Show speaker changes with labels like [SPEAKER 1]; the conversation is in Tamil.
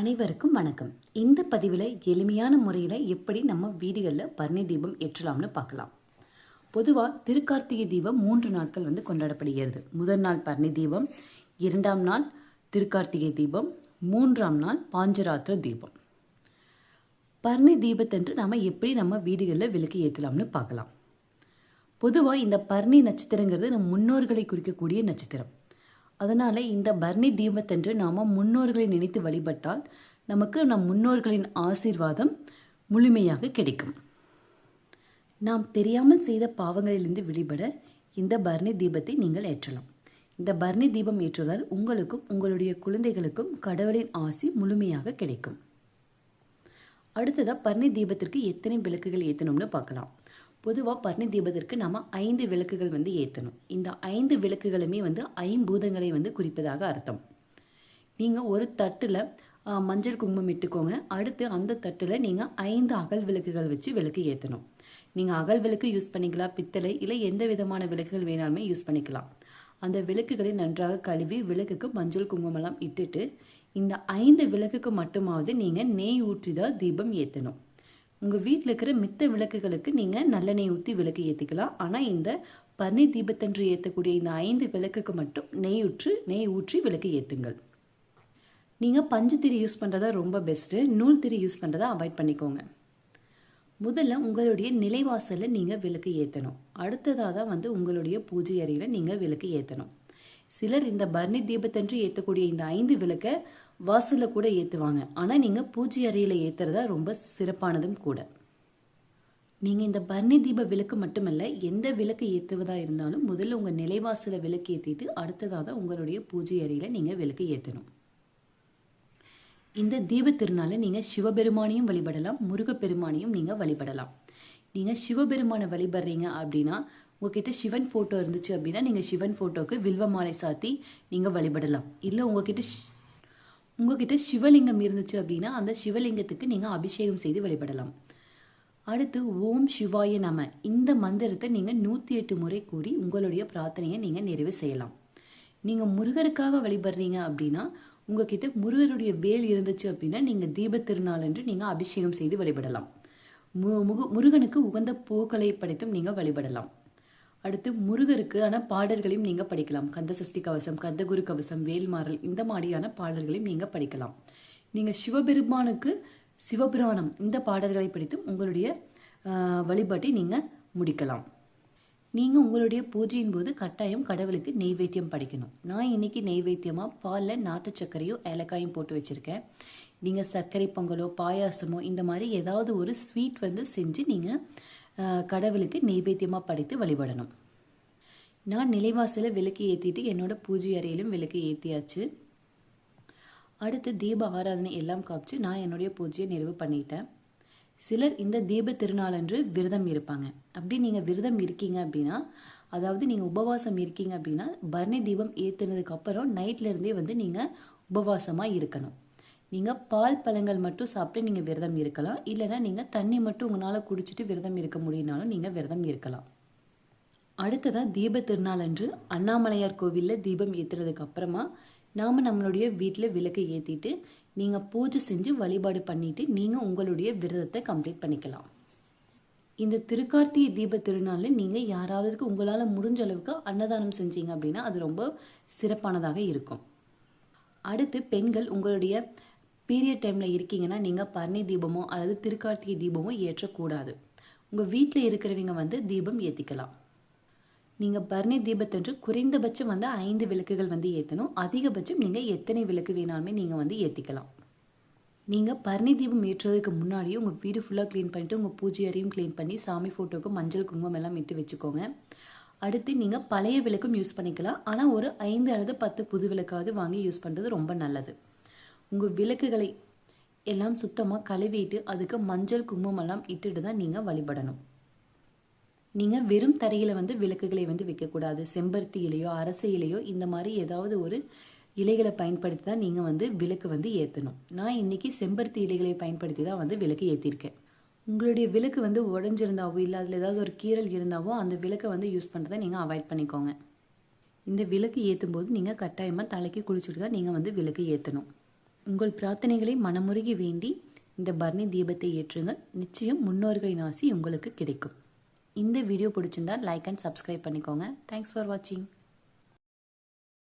[SPEAKER 1] அனைவருக்கும் வணக்கம். இந்த பதிவில் எளிமையான முறையில் எப்படி நம்ம வீடுகளில் பரணி தீபம் ஏற்றலாம்னு பார்க்கலாம். பொதுவாக திருக்கார்த்திகை தீபம் மூன்று நாட்கள் வந்து கொண்டாடப்படுகிறது. முதல் நாள் பரணி தீபம் இரண்டாம் நாள் திருக்கார்த்திகை தீபம் மூன்றாம் நாள் பாஞ்சராத்திர தீபம். பரணி தீபத்தன்று நாம் எப்படி நம்ம வீடுகளில் விளக்கு ஏற்றலாம்னு பார்க்கலாம். பொதுவாக இந்த பரணி நட்சத்திரங்கிறது நம் முன்னோர்களை குறிக்கக்கூடிய நட்சத்திரம். அதனால் இந்த பரணி தீபத்தன்று நாம் முன்னோர்களை நினைத்து வழிபட்டால் நமக்கு நம் முன்னோர்களின் ஆசீர்வாதம் முழுமையாக கிடைக்கும். நாம் தெரியாமல் செய்த பாவங்களிலிருந்து விடுபட இந்த பரணி தீபத்தை நீங்கள் ஏற்றலாம். இந்த பரணி தீபம் ஏற்றுவதால் உங்களுக்கும் உங்களுடைய குழந்தைகளுக்கும் கடவுளின் ஆசி முழுமையாக கிடைக்கும். அடுத்ததாக பரணி தீபத்திற்கு எத்தனை விளக்குகள் ஏற்றணும்னு பார்க்கலாம். பொதுவாக பரணி தீபத்திற்கு நாம் ஐந்து விளக்குகள் வந்து ஏற்றணும் இந்த ஐந்து விளக்குகளுமே வந்து ஐம்பூதங்களை வந்து குறிப்பதாக அர்த்தம். நீங்கள் ஒரு தட்டில் மஞ்சள் குங்குமம் இட்டுக்கோங்க. அடுத்து அந்த தட்டில் நீங்கள் ஐந்து அகல் விளக்குகள் வச்சு விளக்கு ஏற்றணும் நீங்கள் அகல் விளக்கு யூஸ் பண்ணிக்கலாம் பித்தளை இல்லை எந்த விதமான விளக்குகள் வேணாலுமே யூஸ் பண்ணிக்கலாம். அந்த விளக்குகளை நன்றாக கழுவி விளக்குக்கு மஞ்சள் குங்குமம்லாம் இட்டுட்டு இந்த ஐந்து விளக்குக்கு மட்டுமாவது நீங்கள் நெய் ஊற்றி தான் தீபம் ஏற்றணும் உங்கள் வீட்டில் இருக்கிற மித்த விளக்குகளுக்கு நீங்கள் நல்லெண்ணெய் ஊற்றி விளக்கு ஏற்றிக்கலாம் ஆனால் இந்த பன்னி தீபத்தன்று ஏற்றக்கூடிய இந்த ஐந்து விளக்குக்கு மட்டும் நெய் ஊற்று நெய் ஊற்றி விளக்கு ஏற்றுங்கள் நீங்கள் பஞ்சு திரி யூஸ் பண்ணுறதா ரொம்ப பெஸ்ட்டு. நூல் திரி யூஸ் பண்ணுறதா அவாய்ட் பண்ணிக்கோங்க. முதல்ல உங்களுடைய நிலைவாசலில் நீங்கள் விளக்கு ஏற்றணும் அடுத்ததாக தான் வந்து உங்களுடைய பூஜை அறையில் நீங்கள் விளக்கு ஏற்றணும் சிலர் இந்த பர்ணி தீபத்தன்று ஏற்றக்கூடிய இந்த ஐந்து விளக்கை வாசலில் கூட ஏற்றுவாங்க ஆனால் நீங்கள் பூஜை அறையில் ஏற்றுறதா ரொம்ப சிறப்பானதும் கூட. நீங்கள் இந்த பர்ணி தீப விளக்கு மட்டுமல்ல எந்த விளக்கு ஏற்றுவதா இருந்தாலும் முதல்ல உங்கள் நிலைவாசல விளக்கு ஏற்றிட்டு அடுத்ததாக தான் உங்களுடைய பூஜை அறையில் நீங்கள் விளக்கு ஏற்றணும் இந்த தீப திருநாளை நீங்கள் சிவபெருமானையும் வழிபடலாம் முருகப்பெருமானையும் நீங்கள் வழிபடலாம். நீங்கள் சிவபெருமானை வழிபடுறீங்க அப்படின்னா உங்ககிட்ட சிவன் ஃபோட்டோ இருந்துச்சு அப்படின்னா நீங்கள் சிவன் ஃபோட்டோவுக்கு வில்வ மாலை சாத்தி நீங்கள் வழிபடலாம். இல்லை உங்ககிட்ட உங்ககிட்ட சிவலிங்கம் இருந்துச்சு அப்படின்னா அந்த சிவலிங்கத்துக்கு நீங்கள் அபிஷேகம் செய்து வழிபடலாம். அடுத்து ஓம் சிவாய நம. இந்த மந்திரத்தை நீங்கள் நூற்றி எட்டு முறை கூறி உங்களுடைய பிரார்த்தனையை நீங்கள் நிறைவு செய்யலாம். நீங்கள் முருகருக்காக வழிபடுறீங்க அப்படின்னா உங்ககிட்ட முருகருடைய வேல் இருந்துச்சு அப்படின்னா நீங்கள் தீப திருநாள் என்று நீங்கள் அபிஷேகம் செய்து வழிபடலாம். மு முருகனுக்கு உகந்த பூக்களை படைத்தும் நீங்கள் வழிபடலாம். அடுத்து முருகருக்கான பாடல்களையும் நீங்கள் படிக்கலாம். கந்த சஷ்டி கவசம் கந்த குரு கவசம் வேல்மாறல் இந்த மாதிரியான பாடல்களையும் நீங்கள் படிக்கலாம். நீங்கள் சிவபெருமானுக்கு சிவபுராணம் இந்த பாடல்களை படித்தும் உங்களுடைய வழிபாட்டை நீங்கள் முடிக்கலாம். நீங்கள் உங்களுடைய பூஜையின் போது கட்டாயம் கடவுளுக்கு நெய்வேத்தியம் படிக்கணும். நான் இன்னைக்கு நெய்வேத்தியமாக பாலில் நாட்டு சர்க்கரையோ ஏலக்காயும் போட்டு வச்சுருக்கேன். நீங்கள் சர்க்கரை பொங்கலோ பாயாசமோ இந்த மாதிரி ஏதாவது ஒரு ஸ்வீட் வந்து செஞ்சு நீங்கள் கடவுளுக்கு நெய்வேத்தியமாக படைத்து வழிபடணும். நான் நிலைவாசலில் விளக்கு ஏற்றிட்டு என்னோட பூஜை அறையிலும் விளக்கு ஏற்றியாச்சு அடுத்து தீப ஆராதனை எல்லாம் காமிச்சு நான் என்னுடைய பூஜையை நிறைவு பண்ணிட்டேன். சிலர் இந்த தீப திருநாளன்று விரதம் இருப்பாங்க. அப்படி நீங்கள் விரதம் இருக்கீங்க அப்படின்னா அதாவது நீங்கள் உபவாசம் இருக்கீங்க அப்படின்னா பர்ணி தீபம் ஏற்றுனதுக்கு அப்புறம் வந்து நீங்கள் உபவாசமாக இருக்கணும். நீங்கள் பால் பழங்கள் மட்டும் சாப்பிட்டு நீங்கள் விரதம் இருக்கலாம். இல்லைனா நீங்கள் தண்ணி மட்டும் உங்களால் குடிச்சிட்டு விரதம் இருக்க முடியினாலும் நீங்கள் விரதம் இருக்கலாம். அடுத்ததாக தீப திருநாள் அன்று அண்ணாமலையார் கோவிலில் தீபம் ஏற்றுறதுக்கு அப்புறமா நாம் நம்மளுடைய வீட்டில் விளக்கு ஏற்றிட்டு நீங்கள் பூஜை செஞ்சு வழிபாடு பண்ணிட்டு நீங்கள் உங்களுடைய விரதத்தை கம்ப்ளீட் பண்ணிக்கலாம். இந்த திருக்கார்த்திகை தீப திருநாளில் நீங்கள் யாராவதுக்கு உங்களால் முடிஞ்ச அளவுக்கு அன்னதானம் செஞ்சீங்க அப்படின்னா அது ரொம்ப சிறப்பானதாக இருக்கும். அடுத்து பெண்கள் உங்களுடைய பீரியட் டைமில் இருக்கீங்கன்னா நீங்கள் பர்ணி தீபமோ அல்லது திருக்கார்த்திகை தீபமோ ஏற்றக்கூடாது. உங்கள் வீட்டில் இருக்கிறவங்க வந்து தீபம் ஏற்றிக்கலாம் நீங்கள் பர்ணி தீபத்தன்று குறைந்தபட்சம் வந்து ஐந்து விளக்குகள் வந்து ஏற்றணும் அதிகபட்சம் நீங்கள் எத்தனை விளக்கு வேணாலுமே நீங்கள் வந்து ஏற்றிக்கலாம் நீங்கள் பர்ணி தீபம் ஏற்றுறதுக்கு முன்னாடியே உங்கள் வீடு ஃபுல்லாக க்ளீன் பண்ணிவிட்டு உங்கள் பூஜை அறையும் க்ளீன் பண்ணி சாமி ஃபோட்டோவுக்கு மஞ்சள் குங்குமம் எல்லாம் இட்டு வச்சுக்கோங்க. அடுத்து நீங்கள் பழைய விளக்கும் யூஸ் பண்ணிக்கலாம். ஆனால் ஒரு ஐந்து அல்லது பத்து புது விளக்காவது வாங்கி யூஸ் பண்ணுறது ரொம்ப நல்லது. உங்கள் விளக்குகளை எல்லாம் சுத்தமாக கழுவிட்டு அதுக்கு மஞ்சள் குங்குமம் எல்லாம் இட்டுட்டு தான் நீங்கள் வழிபடணும். நீங்கள் வெறும் தரையில் வந்து விளக்குகளை வந்து வைக்கக்கூடாது. செம்பருத்தி இலையோ அரச இலையோ இந்த மாதிரி ஏதாவது ஒரு இலைகளை பயன்படுத்தி தான் நீங்கள் வந்து விளக்கு வந்து ஏற்றணும் நான் இன்றைக்கி செம்பருத்தி இலைகளை பயன்படுத்தி தான் வந்து விளக்கு ஏற்றிருக்கேன் உங்களுடைய விளக்கு வந்து உடஞ்சிருந்தாவோ இல்லை அதில் ஏதாவது ஒரு கீரல் இருந்தாவோ அந்த விளக்கை வந்து யூஸ் பண்ணுறதை நீங்கள் அவாய்ட் பண்ணிக்கோங்க. இந்த விளக்கு ஏற்றும் போது நீங்கள் கட்டாயமாக தலைக்கு குளிச்சுட்டு தான் நீங்கள் வந்து விளக்கு ஏற்றணும் உங்கள் பிரார்த்தனைகளை மனமுருகி வேண்டி இந்த பர்ணி தீபத்தை ஏற்றுங்கள். நிச்சயம் முன்னோர்களின் ஆசி உங்களுக்கு கிடைக்கும். இந்த வீடியோ பிடிச்சிருந்தா லைக் அண்ட் சப்ஸ்கிரைப் பண்ணிக்கோங்க. தேங்க்ஸ் ஃபார் வாட்சிங்